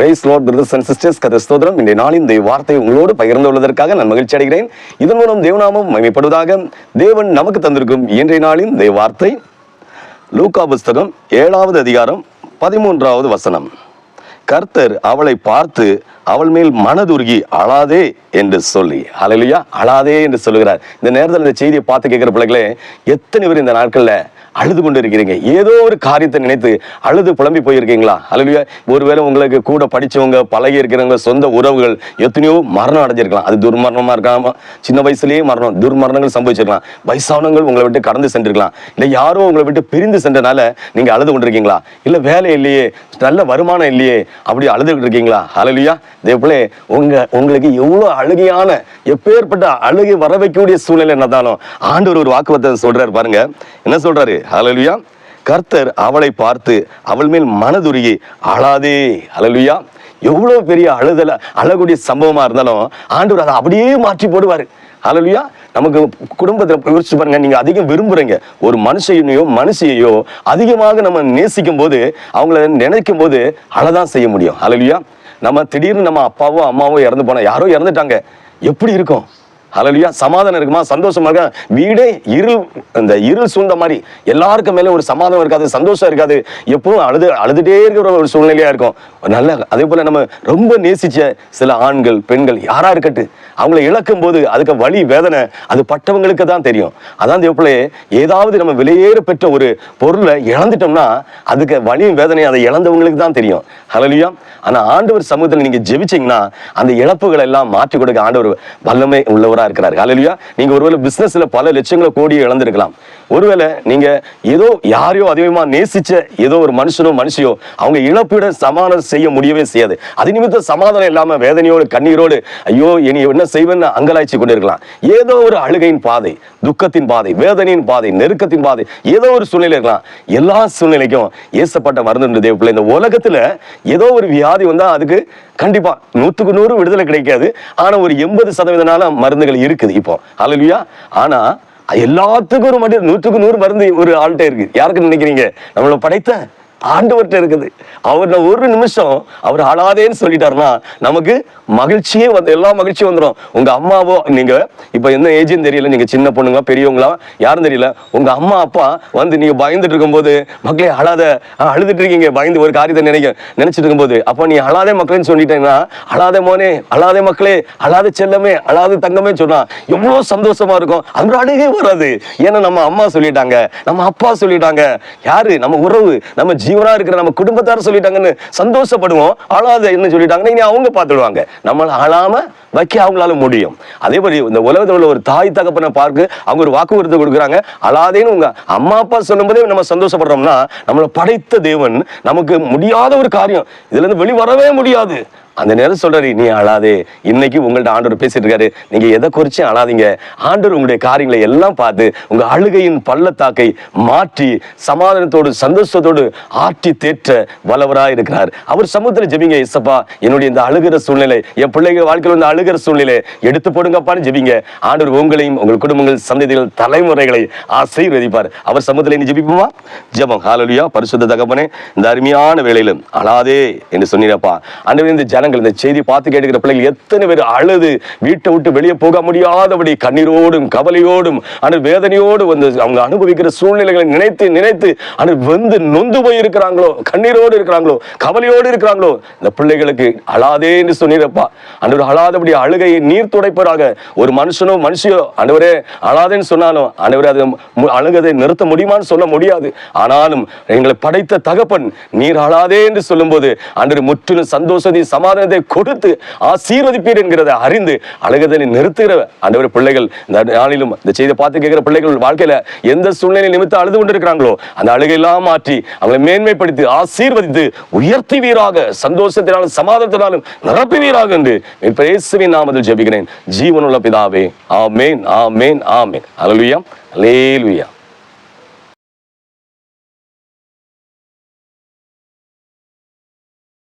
Praise lord brothers and sisters கதை ஸ்தோதரம் இன்றைய நாளின் இந்த வார்த்தை உங்களோடு பகிர்ந்து உள்ளதற்காக நான் மகிழ்ச்சி அடைகிறேன். இதன் மூலம் தேவநாமம் மகிமைப்படுவதாக தேவன் நமக்கு தந்திருக்கும் இன்றைய நாளின் இந்த வார்த்தை. லூகா புஸ்தகம் ஏழாவது அதிகாரம் பதிமூன்றாவது வசனம். கர்த்தர் அவளை பார்த்து அவள் மேல் மனதுருகி அழாதே என்று சொல்லி. அழலியா அழாதே என்று சொல்லுகிறார். இந்த நேரத்தில் இந்த செய்தியை பார்த்து கேட்குற பிள்ளைகளே எத்தனை பேர் இந்த நாட்களில் அழுது கொண்டு இருக்கிறீங்க ஏதோ ஒரு காரியத்தை நினைத்து அழுது புலம்பி போயிருக்கீங்களா? அழுவியா ஒருவேளை உங்களுக்கு கூட படிச்சவங்க பழகி இருக்கிறவங்க சொந்த உறவுகள் எத்தனையோ மரணம் அடைஞ்சிருக்கலாம். அது துர்மரணமாக இருக்காம சின்ன வயசுலேயே மரணம் துர்மரணங்கள் சம்பவிச்சிருக்கலாம். வயசானவங்கள் உங்களை விட்டு கடந்து சென்றிருக்கலாம். இல்லை யாரோ உங்களை விட்டு பிரிந்து சென்றனால நீங்கள் அழுது கொண்டிருக்கீங்களா? இல்லை வேலை இல்லையே நல்ல வருமானம் இல்லையே அப்படி அழுதுகிட்டு இருக்கீங்களா? ஹalleluya தேவப்பிள்ளை உங்க உங்களுக்கு எவ்வளோ அழுகையான எப்பேற்பட்ட அழுகை வர வைக்கக்கூடிய சூழ்நிலை என்னதாலும் ஆண்டவர் ஒரு வாக்குவத்தை சொல்றாரு பாருங்க. என்ன சொல்றாரு? அலலுயா கர்த்தர் அவளை பார்த்து அவள் மேல் மனதுருகி அழாதே. ஹalleluya எவ்வளோ பெரிய அழுதல அழகூடிய சம்பவமாக இருந்தாலும் ஆண்டவர் அதை அப்படியே மாற்றி போடுவார். ஹalleluya நமக்கு குடும்பத்தில் யோசிச்சு பாருங்க நீங்க அதிகம் விரும்புறீங்க. ஒரு மனுஷனையோ மனுஷையோ அதிகமாக நம்ம நேசிக்கும் போது அவங்கள நினைக்கும் போது அழதான் செய்ய முடியும். ஹalleluya நம்ம திடீர்னு நம்ம அப்பாவோ அம்மாவோ இறந்து போனா யாரோ இறந்துட்டாங்க. எப்படி இருக்கும்? ஹalleluya. சமாதானம் இருக்குமா? சந்தோஷமா இருக்கா? வீடே இருள் அந்த இருள் சூழ்ந்த மாதிரி. எல்லாருக்கும் மேலே ஒரு சமாதானம் இருக்காது சந்தோஷம் இருக்காது. எப்பவும் அழுது அழுதுட்டே இருக்கிற ஒரு சூழ்நிலையா இருக்கும். நல்ல அதே போல நம்ம ரொம்ப நேசிச்ச சில ஆண்கள் பெண்கள் யாரா இருக்கட்டு அவங்களை இழக்கும் போது அதுக்கு வலி வேதனை அது பட்டவங்களுக்கு தான் தெரியும். அதான் தேவப்பிள்ளை ஏதாவது நம்ம விலையேற பெற்ற ஒரு பொருளை இழந்துட்டோம்னா அதுக்கு வழியும் வேதனையும் அதை இழந்தவங்களுக்கு தான் தெரியும். ஹalleluya. ஆனா ஆண்டவர் சமூகத்தில் நீங்க ஜெபிச்சீங்கன்னா அந்த இழப்புகளை எல்லாம் மாற்றி கொடுக்க ஆண்டவர் வல்லமை உள்ளவர் இருக்கிறார் ஹalleluya. நீங்க ஒருவேளை பிசினஸ்ல பல லட்சங்களை கோடியை இழந்திருக்கலாம். ஒருவேளை நீங்க ஏதோ யாரையோ அதிகமா நேசிச்ச ஏதோ ஒரு மனுஷனோ மனுஷியோ அவங்க இழப்பீட சமாதானம் செய்ய முடியவே செய்யாது. அது நிமித்தம் சமாதானம் இல்லாம வேதனையோடு கண்ணீரோடு ஐயோ இனி என்ன செய்வேன்னு அங்கலாய்ச்சி கொண்டிருக்கலாம். ஏதோ ஒரு அழுகையின் பாதை துக்கத்தின் பாதை வேதனையின் பாதை நெருக்கத்தின் பாதை ஏதோ ஒரு சூழ்நிலை இருக்கலாம். எல்லா சூழ்நிலைக்கும் ஏசப்பட்ட மருந்து தேவப்பிள்ளை இந்த உலகத்துல ஏதோ ஒரு வியாதி வந்தா அதுக்கு கண்டிப்பா நூத்துக்கு நூறு விடுதலை கிடைக்காது. ஆனா ஒரு எண்பது சதவீதனால மருந்துகள் இருக்குது இப்போ. ஹalleluya. ஆனா எல்லாத்துக்கும் ஒரு மட்டும் நூற்றுக்கு நூறு மருந்து ஒரு ஆள்கிட்ட இருக்கு. யாருக்கு நினைக்கிறீங்க? நம்மளை படைத்த ஆண்டவர்கிட்ட இருக்குது. அவர் ஒரு நிமிஷம் அவர் அழாதேன்னு சொல்லிட்டாருன்னா நமக்கு மகிழ்ச்சியே வந்து எல்லா மகிழ்ச்சியும் வந்துடும் உங்க அம்மாவோ நீங்க இப்ப என்ன ஏஜ்னு தெரியல நீங்க சின்ன பொண்ணுங்களா பெரியவங்களா யாரும் தெரியல. உங்க அம்மா அப்பா வந்து நீங்க பயந்துட்டு இருக்கும்போது மக்களே அழாத அழுதுட்டு இருக்கீங்க பயந்து ஒரு காரியத்தை நினைக்க நினைச்சிட்டு இருக்கும்போது அப்ப நீ அழாதே மக்கள்னு சொல்லிட்டேன்னா அழாதே மோனே அழாதே மக்களே அழாத செல்லமே அழாத தங்கமே சொன்னா எவ்வளவு சந்தோஷமா இருக்கும். அந்த அழுகே வராது. ஏன்னா நம்ம அம்மா சொல்லிட்டாங்க நம்ம அப்பா சொல்லிட்டாங்க. யாரு? நம்ம உறவு நம்ம ஜீவனா இருக்கிற நம்ம குடும்பத்தார் சொல்லிட்டாங்கன்னு சந்தோஷப்படுவோம். அழாத என்ன சொல்லிட்டாங்கன்னா இனி அவங்க பார்த்துடுவாங்க. நம்மள அழாம வைக்க அவங்களால முடியும். அதே மாதிரி இந்த உலகத்தில் உள்ள ஒரு தாய் தகப்பனை பார்க்க அவங்க ஒரு வாக்குறுதி கொடுக்குறாங்க. அழாதேன்னு உங்க அம்மா அப்பா சொல்லும்போதே நம்ம சந்தோஷப்படுறோம்னா நம்மளை படைத்த தேவன் நமக்கு முடியாத ஒரு காரியம். இதுல இருந்து வெளிவரவே முடியாது. அந்த நேரம் சொல்றாரு நீ அழாதே. இன்னைக்கு உங்கள்ட்ட ஆண்டவர் பேசிட்டு இருக்காரு. நீங்க எதை குறிச்சும் அழாதீங்க. ஆண்டவர் உங்களுடைய காரியங்களை எல்லாம் பார்த்து உங்க அழுகையின் பள்ளத்தாக்கை மாற்றி சமாதானத்தோடு சந்தோஷத்தோடு ஆற்றி தேற்ற வல்லவராய் இருக்கிறார். அவர் சமூகத்துல ஜெபிங்க இசப்பா என்னுடைய இந்த அழுகிற சூழ்நிலை என் பிள்ளைங்க வாழ்க்கையில் வந்து அழுகிற சூழ்நிலை எடுத்து போடுங்கப்பான்னு ஜெபிங்க. ஆண்டவர் உங்களையும் உங்கள் குடும்பங்கள் சந்ததிகள் தலைமுறைகளை ஆசீர்வதிப்பார். அவர் சமூகத்தில் நீ ஜெபிப்போமா? ஜெபம். ஹாலலியா பரிசுத்த தகப்பனே இந்த அருமையான வேலையிலும் அழாதே என்று சொன்னீரப்பா. ஆண்டவரே இந்த ஜனங்கள் நாங்கள் இந்த செய்தி பார்த்து கேட்டுக்கிற பிள்ளைகள் எத்தனை பேர் அழுது வீட்டை விட்டு வெளியே போக முடியாதபடி கண்ணீரோடும் கவலையோடும் ஆனால் வேதனையோடு வந்து அவங்க அனுபவிக்கிற சூழ்நிலைகளை நினைத்து நினைத்து ஆனால் வந்து நொந்து போய் இருக்கிறாங்களோ கண்ணீரோடு இருக்கிறாங்களோ கவலையோடு இருக்கிறாங்களோ இந்த பிள்ளைகளுக்கு அழாதே என்று சொன்னீரப்பா. அன்று அழாதபடி அழுகையை நீர் துடைப்பதாக ஒரு மனுஷனோ மனுஷியோ ஆண்டவரே அழாதேன்னு சொன்னாலும் ஆண்டவரே அது அழுகதை நிறுத்த முடியுமான்னு சொல்ல முடியாது. ஆனாலும் எங்களை படைத்த தகப்பன் நீர் அழாதே என்று சொல்லும்போது அன்று முற்றிலும் சந்தோஷத்தையும் சமா ஆசீர்வாதத்தை கொடுத்து ஆசீர்வதிப்பீர் என்கிறத அறிந்து அழுகதனை நிறுத்துகிற அந்தவர் பிள்ளைகள் இந்த நாளிலும் இந்த செய்தி பார்த்து கேட்கிற பிள்ளைகள் வாழ்க்கையில எந்த சூழ்நிலை நிமித்தம் அழுது கொண்டிருக்கிறாங்களோ அந்த அழுகையெல்லாம் மாற்றி அவங்களை மேன்மைப்படுத்தி ஆசீர்வதித்து உயர்த்துவீராக சந்தோஷத்தினாலும் சமாதானத்தினாலும் நிரப்புவீராக என்று இப்ப இயேசுவின் நாமத்தில் ஜெபிக்கிறேன். ஜீவனுள்ள பிதாவே ஆமேன் ஆமேன் ஆமேன். அலலுயா அலேலுயா